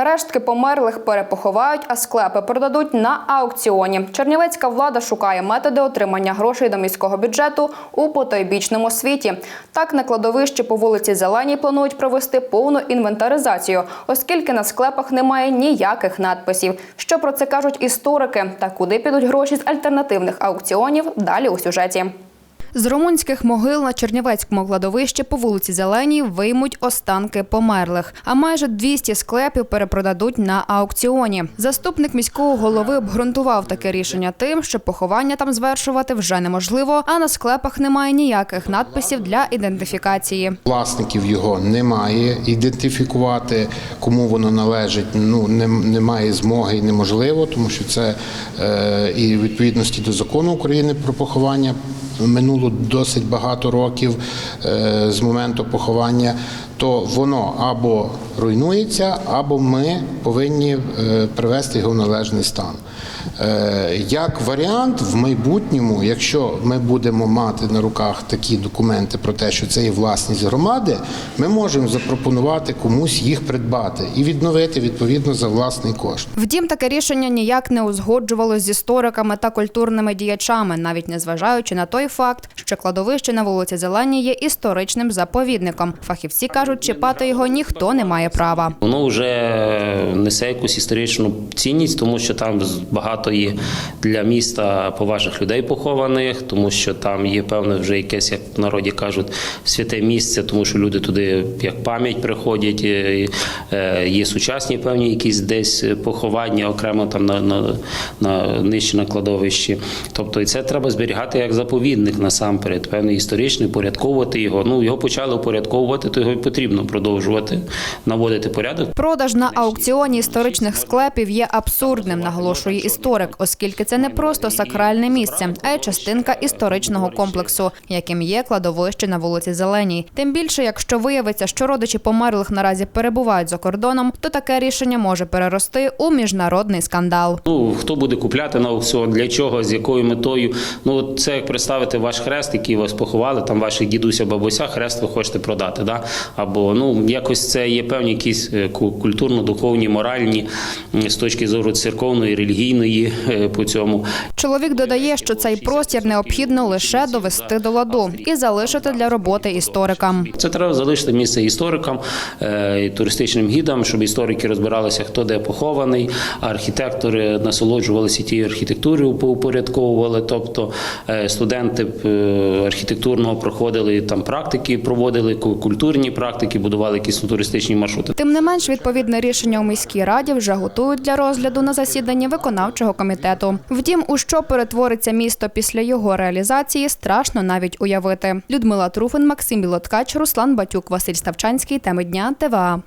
Рештки померлих перепоховають, а склепи продадуть на аукціоні. Чернівецька влада шукає методи отримання грошей до міського бюджету у потойбічному світі. Так на кладовищі по вулиці Зеленій планують провести повну інвентаризацію, оскільки на склепах немає ніяких надписів. Що про це кажуть історики та куди підуть гроші з альтернативних аукціонів? Далі у сюжеті. З румунських могил на Чернівецькому кладовищі по вулиці Зеленій виймуть останки померлих, а майже 200 склепів перепродадуть на аукціоні. Заступник міського голови обґрунтував таке рішення тим, що поховання там звершувати вже неможливо, а на склепах немає ніяких надписів для ідентифікації. Власників його немає. Ідентифікувати, кому воно належить, ну немає змоги і неможливо, тому що це е, і відповідності до закону України про поховання минуло досить багато років е, з моменту поховання. То воно або руйнується, або ми повинні е, привести його в належний стан. Е, Як варіант, в майбутньому, якщо ми будемо мати на руках такі документи про те, що це є власність громади, ми можемо запропонувати комусь їх придбати і відновити відповідно за власний кошт. Втім, таке рішення ніяк не узгоджувалось з істориками та культурними діячами, навіть незважаючи на той факт, що кладовище на вулиці Зеленій є історичним заповідником. Фахівці кажуть, чіпати його ніхто не має права. Воно вже несе якусь історичну цінність, тому що там багато є для міста поважних людей похованих, тому що там є певне вже якесь, як в народі кажуть, святе місце, тому що люди туди як пам'ять приходять. е, Є сучасні певні якісь десь поховання окремо там на, на, на нижче на кладовищі. Тобто і це треба зберігати як заповідник насамперед, певний історичний, порядковувати його. Ну його почали упорядковувати, то його і потрібно продовжувати наводити порядок. Продаж на аукціоні історичних склепів є абсурдним, наголошує історик, оскільки це не просто сакральне місце, а й частинка історичного комплексу, яким є кладовище на вулиці Зеленій. Тим більше, якщо виявиться, що родичі померлих наразі перебувають за кордоном, то таке рішення може перерости у міжнародний скандал. Ну хто буде купляти на аукціон, для чого, з якою метою? Ну це як представити ваш хрест, який вас поховали, там ваших дідуся, бабуся, хрест ви хочете продати. Да? Або ну якось це є певні якісь е, ку- культурно-духовні, моральні з точки зору церковної, релігійної е, по цьому. Чоловік додає, що цей простір необхідно лише довести до ладу і залишити для роботи історикам. Це треба залишити місце історикам, е, і туристичним гідам, щоб історики розбиралися, хто де похований, архітектори насолоджувалися тією архітектурою, поупорядковували. Тобто студенти архітектурного проходили там практики, проводили ку- культурні практики, будували якісь туристичні маршрути. Тим не менш, відповідне рішення у міській раді вже готують для розгляду на засіданні виконавчого комітету. Втім, у що перетвориться місто після його реалізації, страшно навіть уявити. Людмила Труфин, Максим Білоткач, Руслан Батюк, Василь Ставчанський. Теми дня ТВА.